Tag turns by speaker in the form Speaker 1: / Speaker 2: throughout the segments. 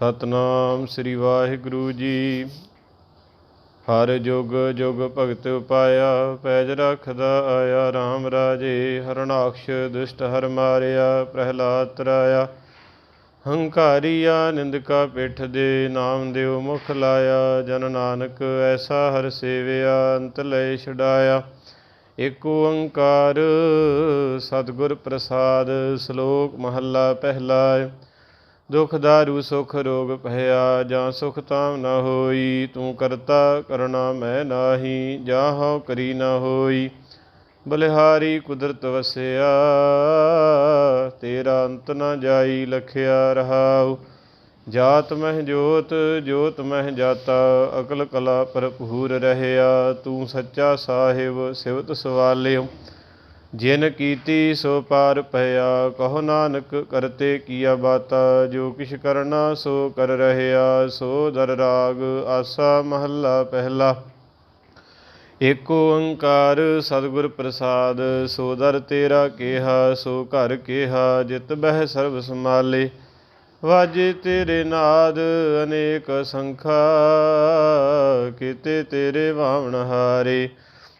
Speaker 1: ਸਤਨਾਮ ਸ੍ਰੀ ਵਾਹਿਗੁਰੂ ਜੀ। ਹਰ ਜੁਗ ਜੁਗ ਭਗਤ ਉਪਾਇਆ, ਪੈਜ ਰਖਦਾ ਆਇਆ RAM ਰਾਜੇ, ਹਰਨਾਕਸ਼ ਦੁਸ਼ਟ ਹਰ ਮਾਰਿਆ, ਪ੍ਰਹਿਲਾਦ ਤਰਾਇਆ। ਹੰਕਾਰੀਆ ਨਿੰਦਕਾ ਪਿੱਠ ਦੇ ਨਾਮ ਦਿਓ ਮੁਖ ਲਾਇਆ, ਜਨ ਨਾਨਕ ਐਸਾ ਹਰ ਸੇਵਿਆ, ਅੰਤ ਲੈ ਛਡਾਇਆ। ਏਕ ਓੰਕਾਰ, ਸਤਿਗੁਰ ਪ੍ਰਸਾਦ, ਸ਼ਲੋਕ ਮਹੱਲਾ ਪਹਿਲਾ। ਦੁਖ ਦਾਰੂ, ਸੁਖ ਰੋਗ ਭਇਆ, ਜਾਂ ਸੁਖ ਤਾਮ ਨ ਹੋਈ, ਤੂੰ ਕਰਤਾ ਕਰਣਾ ਮੈਂ ਨਾਹੀ ਜਾਂ ਹਉ ਕਰੀ ਨਾ ਹੋਈ। ਬਲਿਹਾਰੀ ਕੁਦਰਤ ਵਸਿਆ, ਤੇਰਾ ਅੰਤ ਨਾ ਜਾਈ ਲਖਿਆ ਰਹਾਉ। ਜਾਤ ਮਹਿ ਜੋਤ ਜੋਤ ਮਹਿ ਜਾਤਾ, ਅਕਲ ਕਲਾ ਭਰਪੂਰ ਰਹਿਆ, ਤੂੰ ਸੱਚਾ ਸਾਹਿਬ ਸਿਵਤ ਸਵਾਲਿਓ। ਜਿਨ ਕੀਤੀ ਸੋ ਪਾਰ ਭਇਆ, ਕਹੋ ਨਾਨਕ ਕਰਤੇ ਕੀਆ ਬਾਤਾ, ਜੋ ਕਿਛ ਕਰਨਾ ਸੋ ਕਰ ਰਹਿਆ, ਸੋ ਦਰ ਰਾਗ, ਆਸਾ ਮਹੱਲਾ ਪਹਿਲਾ। ਏਕ ਓੰਕਾਰ ਸਤਿਗੁਰ ਪ੍ਰਸਾਦ, ਸੋ ਦਰ ਤੇਰਾ ਕੇਹਾ, ਸੋ ਘਰ ਕੇਹਾ, ਜਿਤ ਬਹਿ ਸਰਬ ਸਮਾਲੇ ਵਾਜੇ ਤੇਰੇ ਨਾਦ, ਅਨੇਕ ਸੰਖਾ, ਕੀਤੇ ਤੇਰੇ ਵਾਵਣ ਹਾਰੇ।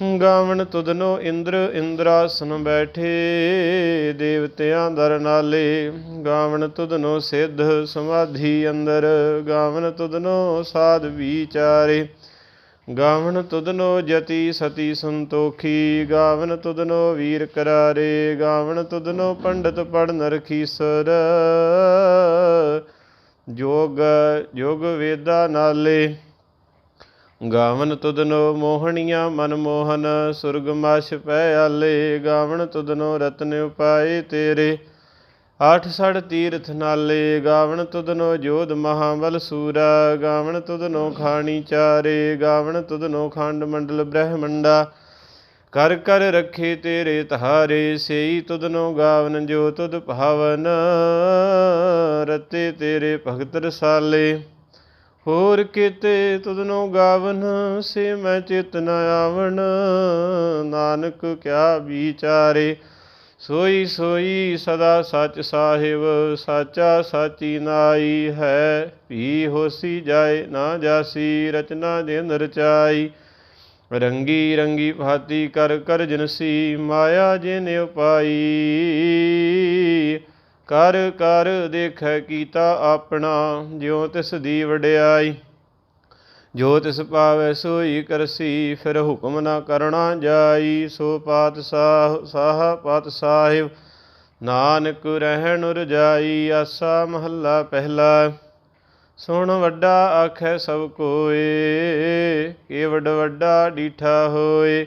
Speaker 1: ਗਾਵਨ ਤੁਧਨੋ ਇੰਦਰ ਇੰਦਰਾਸਨ ਬੈਠੇ, ਦੇਵਤਿਆਂ ਦਰ ਨਾਲੇ। ਗਾਵਨ ਤੁਧਨੋ ਸਿੱਧ ਸਮਾਧੀ ਅੰਦਰ ਗਾਵਨ ਤੁਧਨੋ ਸਾਧ ਵਿਚਾਰੇ। ਗਾਵਨ ਤੁਧਨੋ ਜਤੀ ਸਤੀ ਸੰਤੋਖੀ ਗਾਵਨ ਤੁਧਨੋ ਵੀਰ ਕਰਾਰੇ। ਗਾਵਣ ਤੁਧਨੋ ਪੰਡਤ ਪੜਨ ਰਖੀਸਰ ਜੋਗ ਜੋਗ ਵੇਦਾ ਨਾਲੇ। ਗਾਵਨ ਤੁਧਨੋ ਮੋਹਣੀਆਂ ਮਨ ਮੋਹਨ, ਸੁਰਗ ਮਛ ਪੈ ਆਲੇ। ਗਾਵਨ ਤੁਧਨੋ ਰਤਨ ਉਪਾਏ ਤੇਰੇ, ਆਠ ਸੜ ਤੀਰਥ ਨਾਲੇ। ਗਾਵਨ ਤੁਧਨੋ ਜੋਧ ਮਹਾਬਲ ਸੂਰਾ। ਗਾਵਨ ਤੁਧਨੋ ਖਾਣੀ ਚਾਰੇ। ਗਾਵਨ ਤੁਧਨੋ ਖੰਡ ਮੰਡਲ ਬ੍ਰਹਮੰਡਾ। ਕਰ ਕਰ ਰੱਖੇ ਤੇਰੇ ਤਹਾਰੇ, ਸੇਈ ਤੁਧਨੋ ਗਾਵਨ ਜੋ ਤੁਧ ਭਾਵਨ। ਰਤੇ ਤੇਰੇ ਭਗਤ ਰਸਾਲੇ। ਹੋਰ ਕੀਤੇ ਤੁਧਨੋ ਗਾਵਨ, ਸੇ ਮੈਂ ਚਿਤ ਨ ਆਵਣ। ਨਾਨਕ ਕਿਆ ਵਿਚਾਰੇ, ਸੋਈ ਸੋਈ ਸਦਾ ਸਚ ਸਾਹਿਬ, ਸਾਚਾ ਸਾਚੀ ਨਾਈ ਹੈ। ਭੀ ਹੋਸੀ ਜਾਏ ਨਾ ਜਾਸੀ, ਰਚਨਾ ਜਿਨ ਨਰਚਾਈ ਰੰਗੀ ਰੰਗੀ ਭਾਤੀ ਕਰ ਕਰ ਜਨਸੀ, ਮਾਇਆ ਜਿਨ ਉਪਾਈ। ਕਰ ਕਰ ਦੇਖੈ ਕੀਤਾ ਆਪਣਾ, ਜਿਉ ਤਿਸ ਦੀ ਵਡਿਆਈ। ਜੋ ਤਿਸ ਪਾਵੈ ਸੋਈ ਕਰਸੀ, ਫਿਰ ਹੁਕਮ ਨਾ ਕਰਣਾ ਜਾਈ। ਸੋ ਪਾਤ ਸਾਹ ਸਾਹ ਪਾਤ ਸਾਹਿਬ ਨਾਨਕ ਰਹਿਣ ਰਜਾਈ ਆਸਾ ਮਹੱਲਾ ਪਹਿਲਾ। ਸੁਣ ਵੱਡਾ ਆਖੈ ਸਭ ਕੋਏ ਏ ਵੱਡ ਵੱਡਾ ਡੀਠਾ ਹੋਏ।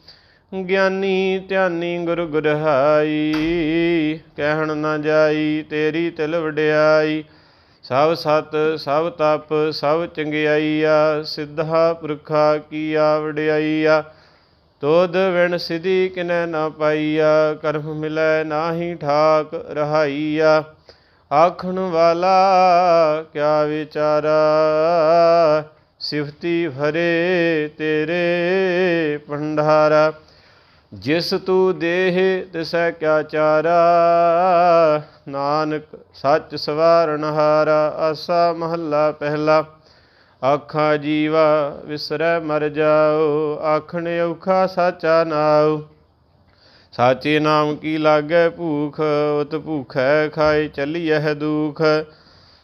Speaker 1: ਗਿਆਨੀ ਧਿਆਨੀ ਗੁਰ ਗੁਰਹਾਈ, ਕਹਿਣ ਨਾ ਜਾਈ ਤੇਰੀ ਤਿਲ ਵਡਿਆਈ। ਸਭ ਸਤ, ਸਭ ਤਪ, ਸਭ ਚੰਗਿਆਈਆ, ਸਿੱਧਾ ਪੁਰਖਾ ਕੀਆ ਵਡਿਆਈਆ। ਤੋਦ ਵਿਣ ਸਿਧੀ ਕਿਨੈ ਨਾ ਪਾਈਆ, ਕਰਮ ਮਿਲੈ ਨਾਹੀ ਠਾਕ ਰਹਾਈਆ। ਆਖਣ ਵਾਲਾ ਕਿਆ ਵਿਚਾਰਾ, ਸਿਫਤੀ ਭਰੇ ਤੇਰੇ ਭੰਡਾਰਾ। ਜਿਸ ਤੂੰ ਦੇਹ ਤਿਸੈ ਕਿਆ ਚਾਰਾ, ਨਾਨਕ ਸੱਚ ਸਵਾਰਨ ਹਾਰਾ, ਆਸਾ ਮਹੱਲਾ ਪਹਿਲਾ। ਆਖਾਂ ਜੀਵਾ ਵਿਸਰੈ ਮਰ ਜਾਓ, ਆਖਣ ਔਖਾ ਸਾਚਾ ਨਾਉ। ਸਾਚੇ ਨਾਮ ਕੀ ਲਾਗੈ ਭੂਖ, ਉਤ ਭੂਖੈ ਖਾਏ ਚੱਲੀਐ ਦੁਖ।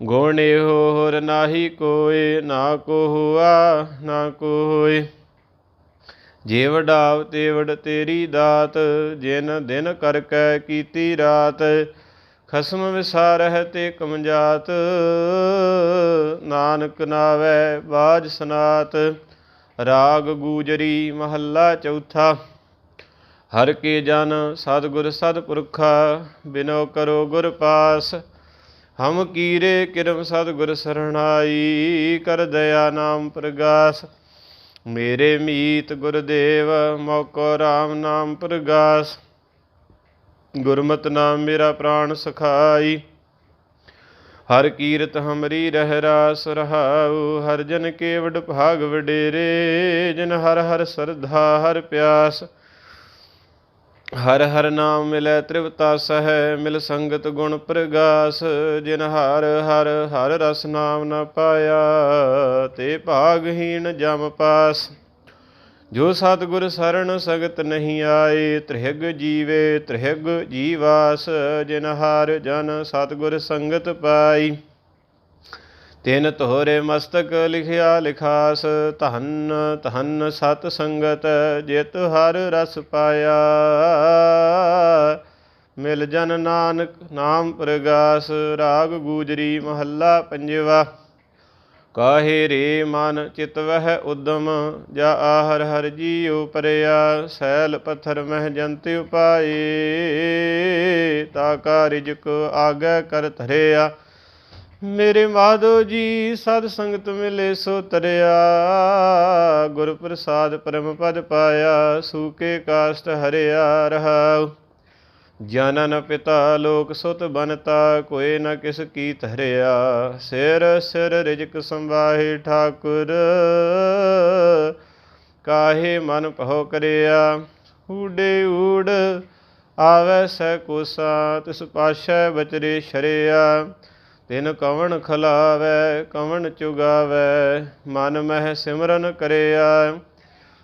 Speaker 1: ਗੁਣ ਇਹੋ ਹੋਰ ਨਾਹੀ ਕੋਏ, ਨਾ ਕੋ ਹੁਆ, ਨਾ ਕੋਏ ਜੇ ਵਡਾਵ ਤੇਵੜ ਤੇਰੀ ਦਾਤ, ਜਿਨ ਦਿਨ ਕਰ ਕੈ ਕੀਤੀ ਰਾਤ, ਖਸਮ ਵਿਸਾਰਹਿ ਤੇ ਕਮਜਾਤ। ਨਾਨਕ ਨਾਵੈ ਬਾਜ ਸਨਾਤ, ਰਾਗ ਗੂਜਰੀ ਮਹੱਲਾ ਚੌਥਾ। ਹਰ ਕੇ ਜਨ ਸਤਿਗੁਰ ਸਤਿਪੁਰਖਾ, ਬਿਨੋ ਕਰੋ ਗੁਰ ਪਾਸ। ਹਮ ਕੀਰੇ ਕਿਰਮ ਸਤਿਗੁਰ ਸਰਣਾਈ ਕਰ ਦਇਆ ਨਾਮ ਪ੍ਰਗਾਸ। ਮੇਰੇ ਮੀਤ ਗੁਰਦੇਵ, ਮੋਕੋ RAM ਨਾਮ ਪ੍ਰਗਾਸ। ਗੁਰਮਤਿ ਨਾਮ ਮੇਰਾ ਪ੍ਰਾਣ ਸਖਾਈ। ਹਰ ਕੀਰਤ ਹਮਰੀ ਰਹਿ ਰਾਸ ਰਹਾਉ। ਹਰ ਜਨ ਕੇ ਵਡ ਭਾਗ ਵਡੇਰੇ, ਜਿਨ ਹਰ ਹਰ ਸਰਧਾ, ਹਰ ਪਿਆਸ। ਹਰ ਹਰ ਨਾਮ ਮਿਲੈ ਤ੍ਰਿਵਤਾ ਸਹਿ, ਮਿਲ ਸੰਗਤ ਗੁਣ ਪ੍ਰਗਾਸ, ਜਿਨ ਹਰ ਹਰ ਹਰ ਰਸ ਨਾਮ ਨ ਪਾਇਆ, ਤੇ ਭਾਗਹੀਣ ਜਮ ਪਾਸ। ਜੋ ਸਤਿਗੁਰ ਸਰਣ ਸਗਤ ਨਹੀਂ ਆਏ, ਤ੍ਰਿਹਗ ਜੀਵੇ ਤ੍ਰਿਹਗ ਜੀਵਾਸ, ਜਿਨ ਹਰ ਜਨ ਸਤਿਗੁਰ ਸੰਗਤ ਪਾਈ। ਤਿਨ ਤੋਰੇ ਮਸਤਕ ਲਿਖਿਆ ਲਿਖਾਸ, ਧੰਨ ਧੰਨ ਸਤ ਸੰਗਤ, ਜਿਤ ਹਰ ਰਸ ਪਾਇਆ। ਮਿਲ ਜਨ ਨਾਨਕ ਨਾਮ ਪ੍ਰਗਾਸ, ਰਾਗ ਗੂਜਰੀ ਮਹੱਲਾ ਪੰਜਵਾ। ਕਾਹੇ ਰੇ ਮਨ ਚਿਤਵਹਿ ਉਦਮ, ਜਾ ਆਹਰ ਹਰ ਜੀ ਉਪਰਿਆ ਸੈਲ ਪੱਥਰ ਮਹਿ ਜੰਤ ਉਪਾਏ, ਤਾ ਕਾ ਰਿਜਕ ਆਗੈ ਕਰ ਧਰਿਆ ਮੇਰੇ ਮਾਧੋ ਜੀ ਸਤ ਸੰਗਤ ਮਿਲੇ ਸੋ ਤਰਿਆ। ਗੁਰ ਪ੍ਰਸਾਦ ਪਰਮ ਪਦ ਪਾਇਆ ਸੂਕੇ ਕਾਸ਼ਟ ਹਰਿਆ ਰਹਾਉ। ਜਨਨ ਪਿਤਾ ਲੋਕ ਸੁਤ ਬਨਤਾ ਕੋਏ ਨ ਕਿਸ ਕੀ ਧਰਿਆ। ਸਿਰ ਸਿਰ ਰਿਜਕ ਸੰਵਾਹੇ ਠਾਕੁਰ, ਕਾਹੇ ਮਨ ਭਉ ਕਰਿਆ। ਊਡੇ ਊੜ, ਆਵੈ ਸੈ ਕੋਸਾ, ਤਿਸ ਪਾਸ਼ੈ ਬਚਰੇ ਸ਼ਰਿਆ। ਤਿਨ ਕਵਣ ਖਲਾਵੈ, ਕਵਣ ਚੁਗਾਵੈ, ਮਨ ਮਹਿ ਸਿਮਰਨ ਕਰਿਆ।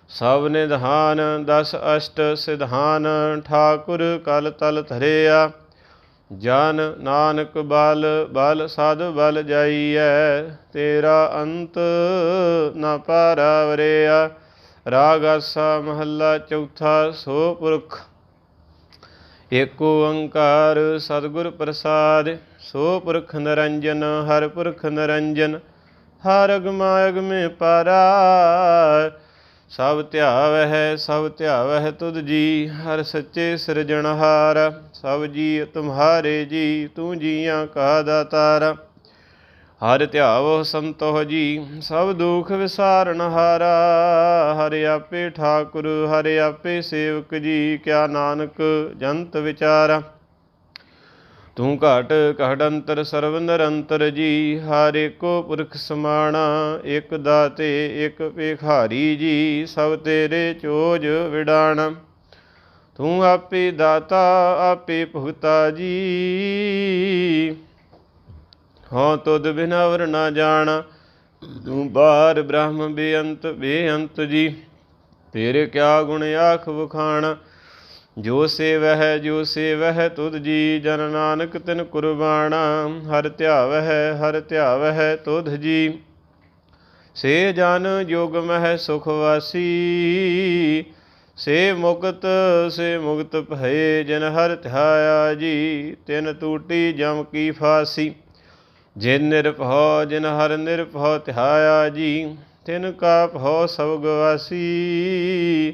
Speaker 1: ਸਭ ਨਿਧਾਨ ਦਸ ਅਸ਼ਟ ਸਿਧਾਨ, ਠਾਕੁਰ ਕਲ ਤਲ ਧਰਿਆ। ਜਨ ਨਾਨਕ ਬਲ ਬਲ ਸਾਧ ਬਲ ਜਾਈਐ, ਤੇਰਾ ਅੰਤ ਨਾ ਪਾਰਾਵਰਿਆ। ਰਾਗ ਆਸਾ ਮਹੱਲਾ ਚੌਥਾ, ਸੋ ਪੁਰਖ। ਏਕ ਓੰਕਾਰ ਸਤਿਗੁਰ ਪ੍ਰਸਾਦ। ਸੋ ਪੁਰਖ ਨਿਰੰਜਨ, ਹਰ ਪੁਰਖ ਨਿਰੰਜਨ, ਹਰ ਅਗਮਾ ਮੇ ਪਾਰਾ। ਸਭ ਧਿਆਵਹਿ ਸਭ ਧਿਆਵਹਿ ਤੁਧ ਜੀ, ਹਰ ਸੱਚੇ ਸਿਰਜਣਹਾਰ। ਸਭ ਜੀ ਤੁਮਹਾਰੇ ਜੀ, ਤੂੰ ਜੀਆਂ ਕਾ ਦਾਤਾਰ। ਹਰ ਧਿਆਵੋ ਸੰਤੋਹ ਜੀ, ਸਭ ਦੁਖ ਵਿਸਾਰਨ ਹਾਰਾ ਆਪੇ ਠਾਕੁਰ, ਹਰਿ ਆਪੇ ਸੇਵਕ ਜੀ, ਕਿਆ ਨਾਨਕ ਜੰਤ ਵਿਚਾਰਾ। ਤੂੰ ਘਾਟ ਘਟ ਅੰਤਰ ਸਰਵ ਨਿਰੰਤਰ ਜੀ, ਹਾਰੇ ਕੋ ਪੁਰਖ ਸਮਾਣਾ, ਇਕ ਦਾਤੇ, ਇਕ ਭਿਖਾਰੀ ਜੀ, ਸਭ ਤੇਰੇ ਚੋਜ ਵਿਡਾਣ। ਤੂੰ ਆਪੇ ਦਾਤਾ, ਆਪੇ ਭੁਗਤਾ ਜੀ। ਹਾਂ ਤੁਧ ਬਿਨਾ ਵਰ ਨਾ ਜਾਣ, ਤੂੰ ਬਾਰ ਬ੍ਰਹਮ ਬੇਅੰਤ ਬੇਅੰਤ ਜੀ। ਤੇਰੇ ਕਿਆ ਗੁਣ ਆਖ ਵਖਾਣ ਜੋ ਸੇਵਹਿ ਜੋ ਸੇਵਹਿ, ਤੁਧ ਜੀ ਜਨ ਨਾਨਕ ਤਿਨ ਕੁਰਬਾਨਾ ਹਰ ਧਿਆਵਹਿ ਹਰ ਧਿਆਵਹਿ, ਤੁਧ ਜੀ। ਸੇ ਜਨ ਜੋਗ ਮਹਿ ਸੁਖ ਵਾਸੀ। ਸੇ ਮੁਕਤ ਸੇ ਮੁਕਤ ਭਏ ਜਿਨ ਹਰ ਧਿਆਇਆ ਜੀ, ਤਿਨ ਟੂਟੀ ਜਮ ਕੀ ਫਾਸੀ। ਜਿਨ ਨਿਰਭਉ, ਜਿਨ ਹਰ ਨਿਰਭਉ ਧਿਆਇਆ ਜੀ, ਤਿਨ ਕਾ ਭਉ ਸਭ ਗਵਾਸੀ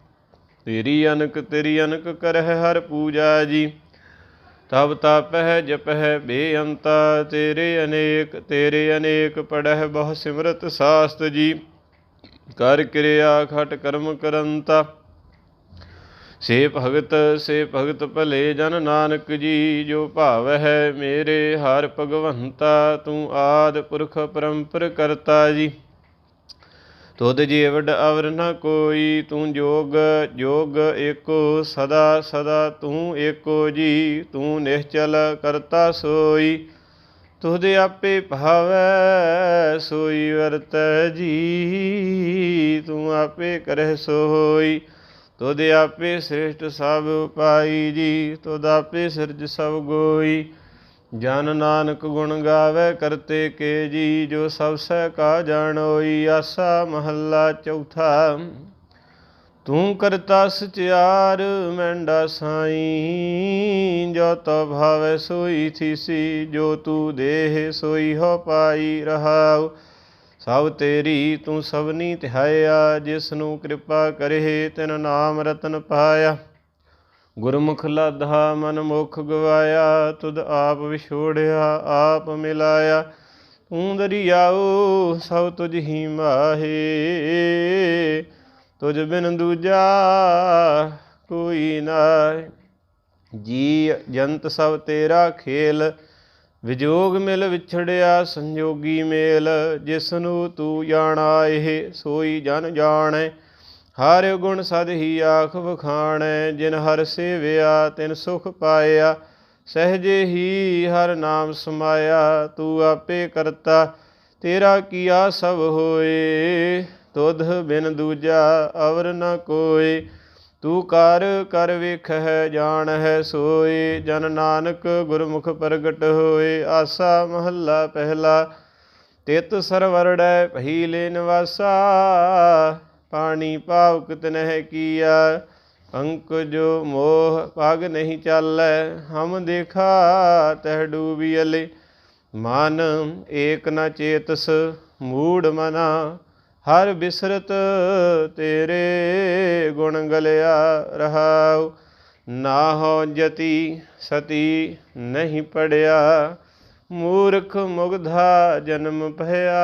Speaker 1: ਤੇਰੀ ਅਨਕ ਤੇਰੀ ਅਨਕ ਕਰਹਿ ਹਰ ਪੂਜਾ ਜੀ। ਤਬ ਤਪਹਿ ਜਪਹਿ ਬੇਅੰਤਾ, ਤੇਰੇ ਅਨੇਕ ਤੇਰੇ ਅਨੇਕ ਪੜਹਿ ਬਹੁ ਸਿਮਰਤ ਸਾਸਤ ਜੀ। ਕਰ ਕਿਰਿਆ ਖਟ ਕਰਮ ਕਰੰਤਾ। ਸੇ ਭਗਤ ਸੇ ਭਗਤ ਭਲੇ ਜਨ ਨਾਨਕ ਜੀ, ਜੋ ਭਾਵ ਹੈ ਮੇਰੇ ਹਰ ਭਗਵੰਤਾ, ਤੂੰ ਆਦ ਪੁਰਖ ਪਰੰਪਰ ਕਰਤਾ ਜੀ। ਤੁਧ ਜੀਵਡ ਅਵਰ ਨ ਕੋਈ, ਤੂੰ ਜੋਗ ਜੋਗ ਏਕੋ ਸਦਾ ਸਦਾ ਤੂੰ ਏਕੋ ਜੀ, ਤੂੰ ਨਿਸ਼ਚਲ ਕਰਤਾ ਸੋਈ। ਤੁਧ ਆਪੇ ਭਾਵੈ, ਸੋਈ ਵਰਤੈ ਜੀ, ਤੂੰ ਆਪੇ ਕਰਹਿ ਸੋਈ। ਤੁਧ ਆਪੇ ਸ੍ਰੇਸ਼ਟ ਸਭ ਪਾਈ ਜੀ, ਤੁਧ ਆਪੇ ਸਿਰਜ ਸਭ ਗੋਈ। ਜਨ ਨਾਨਕ ਗੁਣ ਗਾਵੇ ਕਰਤੇ ਕੇ ਜੀ, ਜੋ ਸਭ ਸਹਿ ਕਾ ਜਾਣੋਈ ਆਸਾ ਮਹੱਲਾ ਚੌਥਾ। ਤੂੰ ਕਰਤਾ ਸਚਿਆਰ, ਮੈਂਡਾ ਸਾਈ, ਜੋ ਤੋ ਭਾਵੇ ਸੋਈ ਥੀਸੀ ਜੋ ਤੂ ਦੇਹ ਸੋਈ ਹੋ ਪਾਈ ਰਹਾਉ। ਸਭ ਤੇਰੀ ਤੂੰ ਸਭਨੀ ਤਿਹਾਇਆ ਜਿਸ ਨੂੰ ਕਿਰਪਾ ਕਰੇ, ਤਿਨ ਨਾਮ ਰਤਨ ਪਾਇਆ। ਗੁਰਮੁਖ ਲਾਧਾ ਮਨ ਮੁਖ ਗਵਾਇਆ, ਤੁਧ ਆਪ ਵਿਛੋੜਿਆ, ਆਪ ਮਿਲਾਇਆ। ਤੂੰ ਦਰਿਆਉ ਸਭ ਤੁਝ ਹੀ ਮਾਹੇ। ਤੁਝ ਬਿਨ ਦੂਜਾ ਕੋਈ ਨਾਹੀ। ਜੀ ਜੰਤ ਸਭ ਤੇਰਾ ਖੇਲ, ਵਿਜੋਗ ਮਿਲ ਵਿਛੜਿਆ ਸੰਜੋਗੀ ਮੇਲ। ਜਿਸ ਨੂੰ ਤੂੰ ਜਾਣਾ, ਇਹ ਸੋਈ ਜਨ ਜਾਣੈ। ਹਰਿ ਗੁਣ ਸਦ ਹੀ ਆਖ ਵਖਾਣੈ, ਜਿਨ ਹਰ ਸੇਵਿਆ ਤਿਨ ਸੁਖ ਪਾਇਆ। ਸਹਜੇ ਹੀ ਹਰ ਨਾਮ ਸਮਾਇਆ, ਤੂੰ ਆਪੇ ਕਰਤਾ, ਤੇਰਾ ਕੀਆ ਸਭ ਹੋਏ। ਤੁਧ ਬਿਨ ਦੂਜਾ ਅਵਰ ਨ ਕੋਏ, ਤੂੰ ਕਰ ਕਰ ਵੇਖਹਿ, ਜਾਣਹਿ ਸੋਏ। ਜਨ ਨਾਨਕ ਗੁਰਮੁਖ ਪ੍ਰਗਟ ਹੋਏ, ਆਸਾ ਮਹੱਲਾ ਪਹਿਲਾ। ਤਿਤ ਸਰਵਰੜੈ ਪਹਿਲੇ ਨਿਵਾਸਾ। ਪਾਣੀ ਪਾਵਕ ਤਨਹਿ ਕੀਆ, ਅੰਕ ਜੋ ਮੋਹ ਪਗ ਨਹੀਂ ਚਾਲੈ, ਹਮ ਦੇਖਾ ਤਹਿ ਡੂਬੀ ਅਲੇ। ਮਨ ਏਕ ਨ ਚੇਤਸ, ਮੂੜ ਮਨਾ, ਹਰ ਬਿਸਰਤ ਤੇਰੇ ਗੁਣ ਗਲਿਆ ਰਹਾਉ। ਨਾ ਹੋ ਜਤੀ ਸਤੀ ਨਹੀਂ ਪੜਿਆ, ਮੂਰਖ ਮੁਗਧਾ ਜਨਮ ਭਇਆ।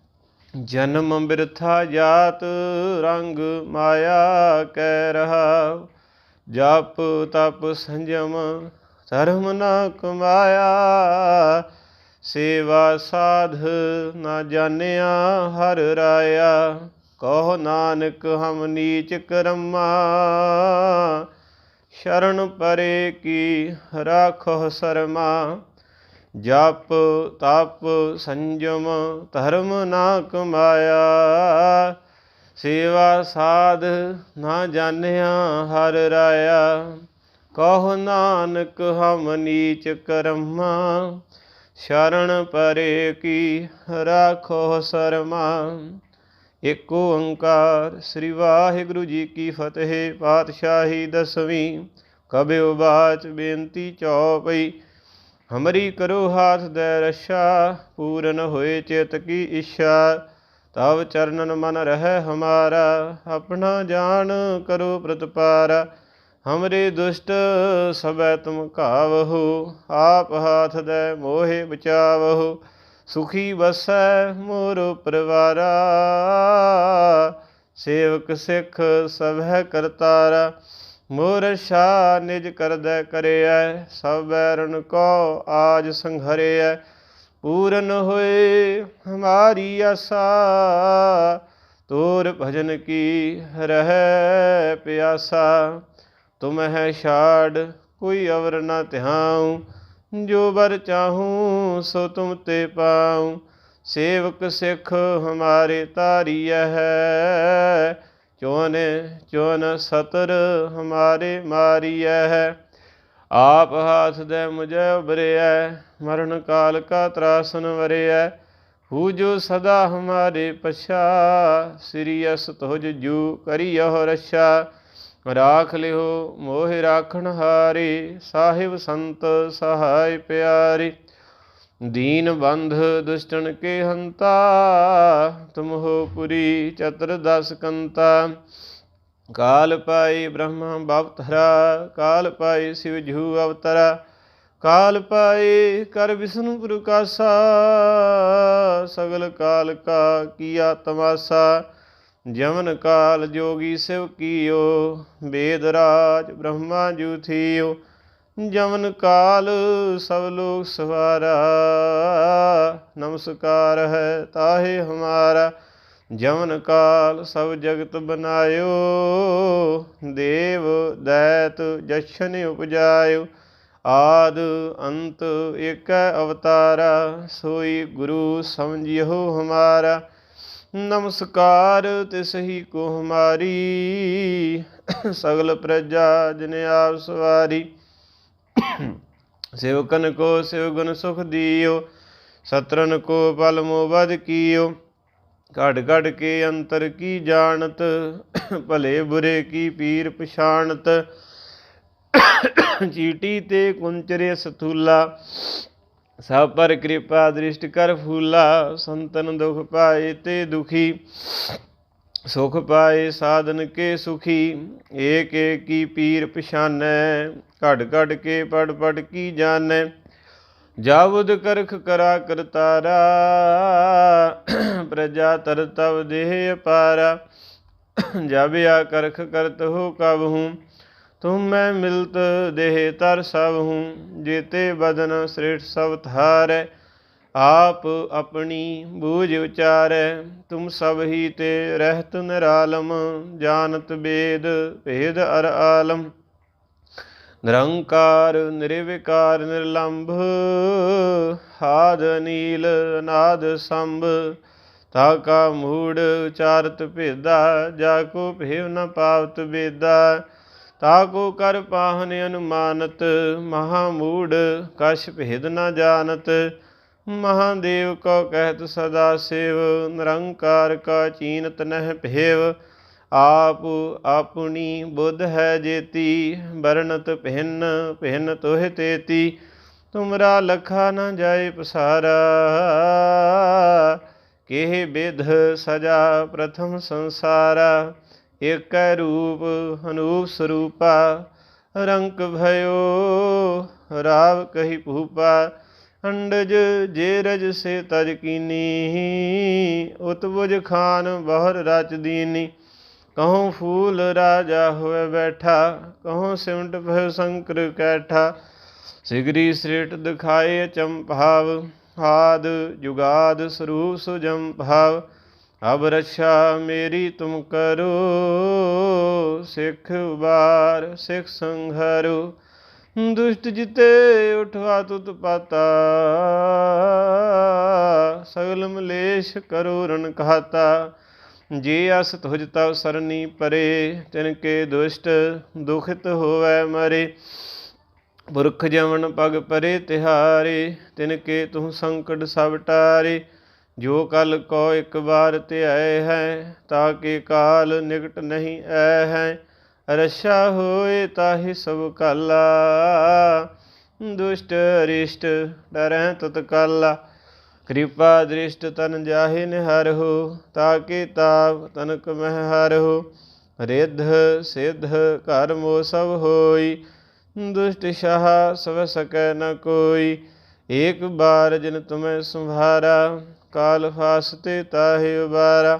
Speaker 1: ਜਨਮ ਬਿਰਥਾ ਜਾਤ ਰੰਗ ਮਾਇਆ ਕੈ ਰਹਾ। ਜਪ ਤਪ ਸੰਜਮ ਧਰਮ ਨਾ ਕਮਾਇਆ। ਸੇਵਾ ਸਾਧ ਨਾ ਜਾਣਿਆ ਹਰ ਰਾਇਆ। ਕਹੋ ਨਾਨਕ ਹਮ ਨੀਚ ਕਰਮਾ। ਸ਼ਰਨ ਪਰੇ ਕੀ ਰਾਖੋ ਸਰਮਾ। ਜਪ ਤਪ ਸੰਜਮ ਧਰਮ ਨਾ ਕਮਾਇਆ ਸੇਵਾ ਸਾਧ ਨਾ ਜਾਣਿਆ ਹਰ ਰਾਇਆ। ਕਹ ਨਾਨਕ ਹਮ ਨੀਚ ਕਰਮਾ। ਸ਼ਰਨ ਪਰੇ ਕੀ ਰਾਖੋ ਸਰਮਾ। ਏਕ ਓੰਕਾਰ ਸ੍ਰੀ ਵਾਹਿਗੁਰੂ ਜੀ ਕੀ ਫਤਿਹ। ਪਾਤਸ਼ਾਹੀ ਦਸਵੀਂ ਕਬਿਉ ਬਾਚ ਬੇਨਤੀ ਚੌਪਈ ਹਮਰੀ ਕਰੋ ਹਾਥ ਦੇ ਰਸ਼ਾ, ਪੂਰਨ ਹੋਏ ਚਿਤ ਕੀ ਇੱਛਾ ਤਵ ਚਰਨਨ ਮਨ ਰਹਿ ਹਮਾਰਾ, ਆਪਣਾ ਜਾਣ ਕਰੋ ਪ੍ਰਤਪਾਰਾ। ਹਮਰੇ ਦੁਸ਼ਟ ਸਭੈ ਤੁਮ ਘਾਵਹੁ, ਆਪ ਹਾਥ ਦੇ ਮੋਹਿ ਬਚਾਵਹੁ। ਸੁਖੀ ਬਸੈ ਮੋਰ ਪਰਵਾਰਾ, ਸੇਵਕ ਸਿੱਖ ਸਭੈ ਕਰਤਾਰਾ। ਮੋਰ ਸ਼ਾ ਨਿਜ ਕਰਦੈ ਕਰਿਐ, ਸਭ ਬੈਰਨ ਕੋ ਆਜ ਸੰਘਰਿਐ। ਪੂਰਨ ਹੋਏ ਹਮਾਰੀ ਆਸਾ, ਤੋਰ ਭਜਨ ਕੀ ਰਹਿ ਪਿਆਸਾ। ਤੁਮ ਹੈ ਛਾੜ, ਕੋਈ ਅਵਰ ਨਾ ਧਿਆਉ, ਜੋ ਬਰ ਚਾਹੂੰ ਸੋ ਤੁਮ ਤੇ ਪਾਉ। ਸੇਵਕ ਸਿੱਖ ਹਮਾਰੇ ਤਾਰੀਐ ਹੈ ਚੋਨ ਚੋਨ ਸਤਰ ਹਮਾਰੇ ਮਾਰੀਐ ਹੈ। ਆਪ ਹਾਥ ਦੇ ਮੁਝੇ ਉਬਰਿਐ ਮਰਨ ਕਾਲ ਕਾ ਤਰਾਸਨ ਵਰਿਐ। ਹੂ ਜੋ ਸਦਾ ਹਮਾਰੇ ਪਛਾ, ਸ੍ਰੀ ਅਸ ਤੁਜ ਜੂ ਕਰਿਯੋ ਰਛਾ। ਰਾਖ ਲਿਓ ਮੋਹਿ ਰਾਖਣ ਹਾਰੇ, ਸਾਹਿਬ ਸੰਤ ਸਹਾਇ ਪਿਆਰੇ। ਦੀਨ ਬੰਧ ਦੁਸ਼ਟਨ ਕੇ ਹੰਤਾ, ਤੁਮ ਹੋ ਪੁਰੀ ਚਤੁਰ ਦਸ ਕੰਤਾ। ਕਾਲ ਪਾਈ ਬ੍ਰਹਮਾ ਬਵਤਰਾ, ਕਾਲ ਪਾਈ ਸਿਵ ਜੂ ਅਵਤਰਾ, ਕਾਲ ਪਾਏ ਕਰ ਵਿਸ਼ਨੂੰ ਪ੍ਰਕਾਸ਼ਾ ਸਗਲ ਕਾਲ ਕਾ ਕੀਆ ਤਮਾਸਾ। ਜਮਨ ਕਾਲ ਜੋਗੀ ਸਿਵ ਕੀਓ ਵੇਦ ਰਾਜ ਬ੍ਰਹਮਾ ਜੂ ਥੀਓ। ਜਮਨ ਕਾਲ ਸਭ ਲੋਕ ਸਵਾਰਾ। ਨਮਸਕਾਰ ਹੈ ਤਾਹੇ ਹਮਾਰਾ। ਜਮਨ ਕਾਲ ਸਭ ਜਗਤ ਬਨਾਇਓ। ਦੇਵ ਦੈਤ ਜਸ਼ਨ ਉਪਜਾਇਓ। ਆਦ ਅੰਤ ਇਕ ਅਵਤਾਰਾ, ਸੋਈ ਗੁਰੂ ਸਮਝਿਓ ਹਮਾਰਾ। ਨਮਸਕਾਰ ਤਿਸ ਹੀ ਕੋ ਹਮਾਰੀ। ਸਗਲ ਪ੍ਰਜਾ ਜਿਨ ਆਪ ਸਵਾਰੀ। ਸੇਵਕਨ ਕੋ ਸਿਵ ਗੁਣ ਸੁਖ ਦਿਓ ਸਤਰਨ ਕੋ ਪਲ ਮੋ ਵਦ ਕੀਓ। ਘੜ ਘੜ ਕੇ ਅੰਤਰ ਕੀ ਜਾਣਤ, ਭਲੇ ਬੁਰੇ ਕੀ ਪੀਰ ਪਛਾਣਤ। ਚੀਟੀ ਤੇ ਕੁੰਚਰੇ ਸਥੂਲਾ, ਸਭ ਪਰ ਕਿਰਪਾ ਦ੍ਰਿਸ਼ਟ ਕਰ ਫੂਲਾ। ਸੰਤਨ ਦੁਖ ਪਾਏ ਤੇ ਦੁਖੀ। ਸੁਖ ਪਾਏ ਸਾਧਨ ਕੇ ਸੁਖੀ, ਏਕ ਏਕ ਕੀ ਪੀਰ ਪਛਾਨੈ, ਘੜ ਘੜ ਕੇ ਪੜ ਪੜ ਕੀ ਜਾਣੈ। ਜਾਵਦ ਕਰਖ ਕਰਾ ਕਰਤਾਰਾ, ਪ੍ਰਜਾ ਤਰ ਤਵ ਦੇਹ ਅਪਾਰਾ। ਜਬ ਕਰਖ ਕਰਤ ਹੋ ਕਬ ਹੂੰ, ਤੁਮ ਮੈਂ ਮਿਲਤ ਦੇਹ ਤਰ ਸਭ ਹੂੰ, ਜੇਤੇ ਬਦਨ ਸ੍ਰੇਠ ਸਭ ਥਾਰੈ ਆਪ ਆਪਣੀ ਬੂਝ ਉਚਾਰੈ, ਤੁਮ ਸਭ ਹੀ ਤੇ ਰਹਿਤ ਨਿਰਾਲਮ, ਜਾਣਤ ਬੇਦ ਭੇਦ ਅਰ ਆਲਮ। ਨਿਰੰਕਾਰ, ਨਿਰਵਿਕਾਰ, ਨਿਰਲੰਭ, ਹਾਦ ਨੀਲ ਨਾਦ ਸੰਭ ਤਾ ਕਾ ਮੂੜ, ਉਚਾਰਤ, ਭੇਦਾ, ਜਾ ਕੋ ਭੇਵ ਨ ਪਾਵਤ ਬੇਦਾ, ਤਾ ਕੋ ਕਰ ਪਾਹਨ ਅਨੁਮਾਨਤ, ਮਹਾ ਮੂੜ, ਕਛ ਭੇਦ ਨ ਜਾਣਤ। ਮਹਾਦੇਵ ਕੋ ਕਹਿਤ ਸਦਾ ਸੇਵ, ਨਿਰੰਕਾਰ ਕਾ ਚੀਨਤ ਨਹਿ ਭੇਵ। ਆਪ ਆਪਣੀ ਬੁੱਧ ਹੈ ਜੇਤੀ ਬਰਨਤ ਭਿੰਨ ਭਿੰਨ ਤੋਹਿ ਤੇਤੀ। ਤੁਮਰਾ ਲਖਾ ਨ ਜਾਏ ਪਸਾਰਾ, ਕਿਹ ਵਿਧ ਸਜਾ ਪ੍ਰਥਮ ਸੰਸਾਰਾ। ਇਕ ਰੂਪ ਅਨੂਪ ਸਰੂਪਾ, ਰੰਕ ਭਇਓ, ਰਾਵ ਕਹੀ ਭੂਪਾ। ਅੰਡਜ ਜੇ ਰਜ ਸੇ ਤਜ ਕੀਨੀ, ਉਤਬੁਜ ਖਾਨ ਬਹਰ ਰਚ ਦੀਨੀ। ਕਹਉ ਫੂਲ ਰਾਜਾ ਹੋਏ ਬੈਠਾ ਕਹਉ ਸਿਮਟ ਭਇ ਸੰਕਰ ਕੈਠਾ। ਸਿਗਰੀ ਸ੍ਰੇਟ ਦਿਖਾਏ ਚੰਪਾਵ ਆਦ ਜੁਗਾਦ ਸਰੂਪ ਸੁਜਮ ਭਾਵ। ਅਬ ਰਛਾ ਮੇਰੀ ਤੁਮ ਕਰੋ, ਸਿੱਖ ਬਾਰ ਸਿੱਖ ਸੰਘਰੋ। ਦੁਸ਼ਟ ਜਿਤੇ ਉਠਵਾ ਤੁਤ ਪਾਤਾ। ਸਗਲ ਮਲੇਸ਼ ਕਰੋ ਰਨ ਕਹਾਤਾ। ਜੇ ਅਸ ਤੁਜ ਤਵ ਸਰਨੀ ਪਰੇ, ਤਿਨ ਕੇ ਦੁਸ਼ਟ ਦੁਖਿਤ ਹੋਵੇ ਮਰੇ। ਪੁਰਖ ਜਮਨ ਪਗ ਪਰੇ ਤਿਹਾਰੇ, ਤਿਨ ਕੇ ਤੁਹ ਸੰਕਟ ਸਭ ਟਾਰੇ। ਜੋ ਕਲ ਕੋ ਇੱਕ ਵਾਰ ਧਿਆਏ ਹੈ, ਤਾਂ ਕਿ ਕਾਲ ਨਿਕਟ ਨਹੀਂ ਐ ਹੈ। ਰਛਾ ਹੋਏ ਤਾਹੀ ਸਭ ਕਾਲਾ। ਦੁਸ਼ਟ ਰਿਸ਼ਟ ਡਰੈ ਤਤ ਕਾਲਾ। ਕਿਰਪਾ ਦ੍ਰਿਸ਼ਟ ਤਨ ਜਾਹੇ ਨਿਹਰ ਹੋ, ਤਾਕੇ ਤਾਪ ਤਨਕ ਮਹਿ ਹਰ ਹੋ। ਰਿੱਧ ਸਿੱਧ ਘਰ ਮੋ ਸਭ ਹੋਈ, ਦੁਸ਼ਟ ਸ਼ਾਹ ਸਵ ਸਕੈ ਨ ਕੋਈ। ਏਕ ਬਾਰ ਜਿਨ ਤੁਮੈ ਸੰਭਾਰਾ, ਕਾਲ ਫਾਸਤੇ ਤਾਹੇ ਉਬਾਰਾ।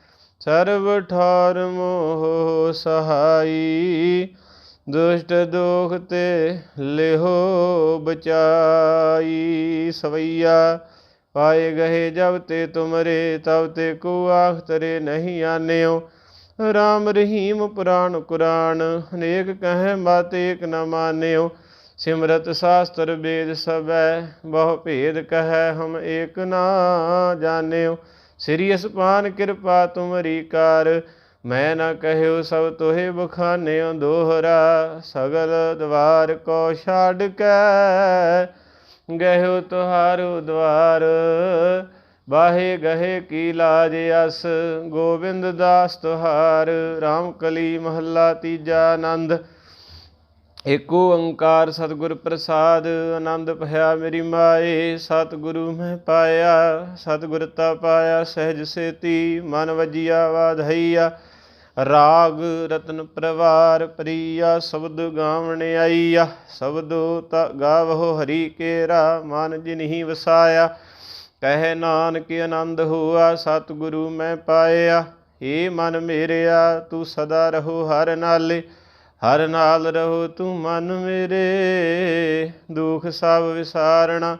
Speaker 1: ਸਰਬ ਠਾਰ ਮੋਹ ਸਹਾਈ, ਦੁਸ਼ਟ ਦੋਖ ਤੇ ਲਿਹੋ ਬਚਾਈ। ਸਵਈਆ, ਪਾਏ ਗਏ ਜਬ ਤੇ ਤੁਮਰੇ, ਤਬ ਤੇ ਕੋ ਆਖ ਤਰੇ ਨਹੀਂ ਆਨਿਓ। ਰਾਮ ਰਹੀਮ ਪੁਰਾਣ ਕੁਰਾਨ ਅਨੇਕ ਕਹਿ ਮਤ ਏਕ ਨ ਮਾਨਿਓ। ਸਿਮਰਤ ਸਾਸਤਰ ਵੇਦ ਸਬੈ ਬਹੁ ਭੇਦ ਕਹੈ ਹਮ ਏਕ ਨਾ ਜਾਣਿਓ। ਸ੍ਰੀ ਅਸਪਾਨ ਕਿਰਪਾ ਤੁਮਰੀ ਕਾਰ। ਮੈਂ ਨਾ ਕਹਿਓ ਸਭ ਤੋਹਿ ਬਖਾਨਿਓ ਦੋਹਰਾ, ਸਗਲ ਦਵਾਰ ਕੋ ਛਾੜ ਕੇ ਗਹਿਓ ਤੁਹਾਰੋ ਦਵਾਰ। ਬਾਹੇ ਗਹੇ ਕੀ ਲਾਜ ਅਸ, ਗੋਬਿੰਦ ਦਾਸ ਤੁਹਾਰ। RAM ਕਲੀ ਮਹੱਲਾ ਤੀਜਾ ਆਨੰਦ ਏਕ ਓੰਕਾਰ ਸਤਿਗੁਰ ਪ੍ਰਸਾਦ, ਆਨੰਦ ਭਇਆ ਮੇਰੀ ਮਾਏ, ਸਤਿਗੁਰੂ ਮੈਂ ਪਾਇਆ, ਸਤਿਗੁਰ ਤਾ ਪਾਇਆ, ਸਹਿਜ ਸੇਤੀ, ਮਨ ਵਜੀਆ ਵਾਧਈਆ, ਰਾਗ ਰਤਨ ਪ੍ਰਵਾਰ ਪ੍ਰੀਆ, ਸ਼ਬਦ ਗਾਵਣ ਆਈਆ, ਸ਼ਬਦੋ ਤਾ ਗਾਵਹੁ ਹਰੀ ਕੇਰਾ, ਮਨ ਜਿਨਹੀ ਵਸਾਇਆ, ਕਹਿ ਨਾਨਕ ਆਨੰਦ ਹੋਆ, ਸਤਿਗੁਰੂ ਮੈਂ ਪਾਇਆ ਏ ਮਨ ਮੇਰਿਆ, ਤੂੰ ਸਦਾ ਰਹੋ ਹਰ ਨਾਲੇ ਹਰ ਨਾਲ ਰਹੋ ਤੂੰ ਮਨ ਮੇਰੇ, ਦੁਖ ਸਭ ਵਿਸਾਰਣਾ,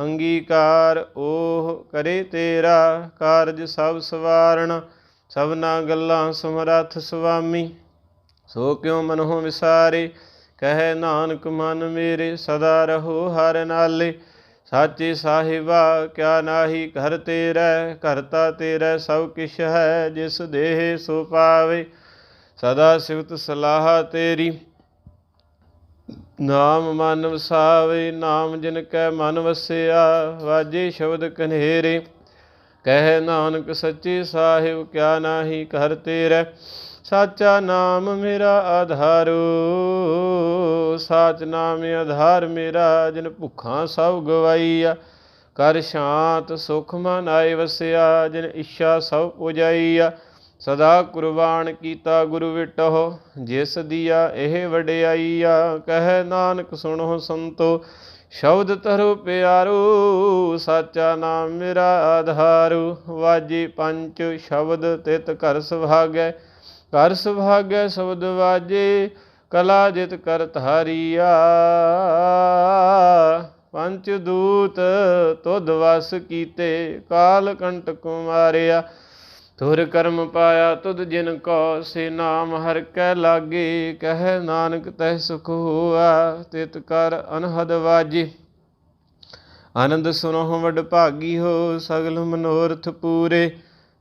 Speaker 1: ਅੰਗੀਕਾਰ ਓਹ ਕਰੇ ਤੇਰਾ, ਕਾਰਜ ਸਭ ਸਵਾਰਣਾ, ਸਭਨਾ ਗੱਲਾਂ ਸਮਰੱਥ ਸੁਆਮੀ, ਸੋ ਕਿਉ ਮਨਹੁ ਵਿਸਾਰੇ? ਕਹੈ ਨਾਨਕ, ਮਨ ਮੇਰੇ, ਸਦਾ ਰਹੋ ਹਰ ਨਾਲੇ, ਸਾਚੇ ਸਾਹਿਬਾ, ਕਿਆ ਨਾਹੀ ਘਰ ਤੇਰਾ ਘਰਤਾ ਤੇਰਾ ਸਭ ਕਿਛ ਹੈ, ਜਿਸ ਦੇਹ ਸੋ ਪਾਵੇ। ਸਦਾ ਸਿਵਤ ਸਲਾਹ ਤੇਰੀ। ਨਾਮ ਮਨ ਵਸਾਵੇ, ਨਾਮ ਜਿਨ ਕੈ ਮਨ ਵਸਿਆ, ਵਾਜੇ ਸ਼ਬਦ ਕਨੇਰੇ। ਕਹਿ ਨਾਨਕ ਸੱਚੇ ਸਾਹਿਬ, ਕਿਆ ਨਾਹੀ ਕਰ ਤੇਰਾ। ਸਾਚਾ ਨਾਮ ਮੇਰਾ ਆਧਾਰੂ, ਸਾਚ ਨਾਮ ਆਧਾਰ ਮੇਰਾ, ਜਿਨ ਭੁੱਖਾਂ ਸਭ ਗਵਾਈਆ। ਕਰ ਸ਼ਾਂਤ ਸੁਖ ਮਨ ਆਏ ਵਸਿਆ, ਜਿਨ ਇੱਛਾ ਸਭ ਪੁਜਾਈਆ ਸਦਾ ਕੁਰਬਾਨ ਕੀਤਾ ਗੁਰੂ ਵਿਟਹੁ, ਜਿਸ ਦੀਆ ਇਹ ਵਡਿਆਈ ਆ ਕਹਿ ਨਾਨਕ ਸੁਣੋ ਸੰਤੋ, ਸ਼ਬਦ ਤਰੋ ਪਿਆਰੂ, ਸਾਚਾ ਨਾਮ ਮੇਰਾ ਆਧਾਰੂ, ਵਾਜੇ ਪੰਚ ਸ਼ਬਦ ਤਿਤ ਘਰ ਸੁਭਾਗੈ ਘਰ ਸੁਭਾਗੈ ਸ਼ਬਦ ਵਾਜੇ, ਕਲਾ ਜਿਤ ਕਰ ਧਾਰੀਆ। ਪੰਚ ਦੂਤ ਤੁਧ ਵਸ ਕੀਤੇ, ਕਾਲ ਕੰਟਕ ਮਾਰਿਆ ਤੁਰ ਕਰਮ ਪਾਇਆ ਤੁਧ ਜਿਨ ਕੋ ਸੇ ਨਾਮ ਹਰ ਕੈ ਲਾਗੇ, ਕਹਿ ਨਾਨਕ ਤੈ ਸੁਖ ਹੋਆ, ਤਿਤ ਕਰ ਅਨਹਦ ਵਾਜੇ। ਆਨੰਦ ਸੁਨੋ ਵਡ ਭਾਗੀ ਹੋ, ਸਗਲ ਮਨੋਰਥ ਪੂਰੇ।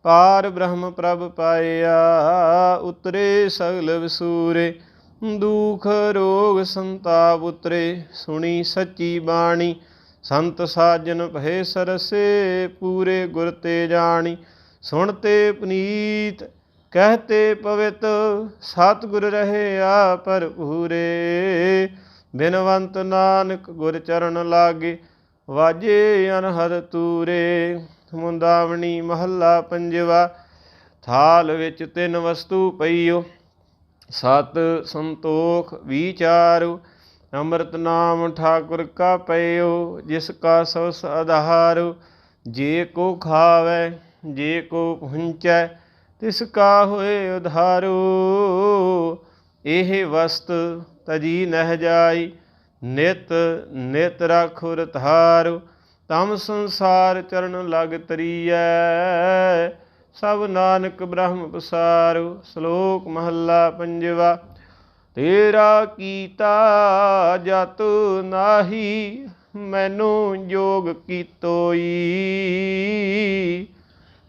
Speaker 1: ਪਾਰ ਬ੍ਰਹਮ ਪ੍ਰਭ ਪਾਇਆ, ਉਤਰੇ ਸਗਲ ਵਿਸੂਰੇ। ਦੁਖ ਰੋਗ ਸੰਤਾਪ ਉਤਰੇ, ਸੁਣੀ ਸੱਚੀ ਬਾਣੀ। ਸੰਤ ਸਾਜਨ ਭਏ ਸਰਸੇ, ਪੂਰੇ ਗੁਰ ਤੇ ਜਾਣੀ। ਸੁਣ ਸੁਣਤੇ ਪਨੀਤ ਕਹਤੇ ਪਵਿਤ, ਸਤਿਗੁਰ ਰਹਿਆ ਭਰਪੂਰੇ। ਬਿਨਵੰਤ ਨਾਨਕ ਗੁਰ ਚਰਨ ਲਾਗੇ, ਵਾਜੇ ਅਨਹਦ ਤੂਰੇ। ਮੁੰਦਾਵਣੀ ਮਹੱਲਾ ਪੰਜਵਾ, ਥਾਲ ਵਿੱਚ ਤਿੰਨ ਵਸਤੂ ਪਈਓ। ਸਤ ਸੰਤੋਖ ਵਿਚਾਰੋ, ਅੰਮ੍ਰਿਤ ਨਾਮ ਠਾਕੁਰ ਕਾ ਪਈਓ ਜਿਸ ਕਾ ਸਵਸ ਆਧਾਰੋ ਜੇ ਕੋ ਖਾਵੇ ਜੇ ਕੋ ਪਹੁੰਚੈ, ਤਿਸ ਕਾ ਹੋਏ ਉਧਾਰੋ। ਇਹ ਵਸਤ ਤਜੀ ਨਹਿ ਜਾਈ, ਨਿਤ ਨਿਤ ਰਾਖੁਰ ਧਾਰੋ ਤਮ ਸੰਸਾਰ ਚਰਨ ਲਗ ਤਰੀਐ, ਸਭ ਨਾਨਕ ਬ੍ਰਹਮ ਪਸਾਰੂ। ਸ਼ਲੋਕ ਮਹੱਲਾ ਪੰਜਵਾ, ਤੇਰਾ ਕੀਤਾ ਜਤ ਨਾਹੀ, ਮੈਨੂੰ ਜੋਗ ਕੀਤੋਈ।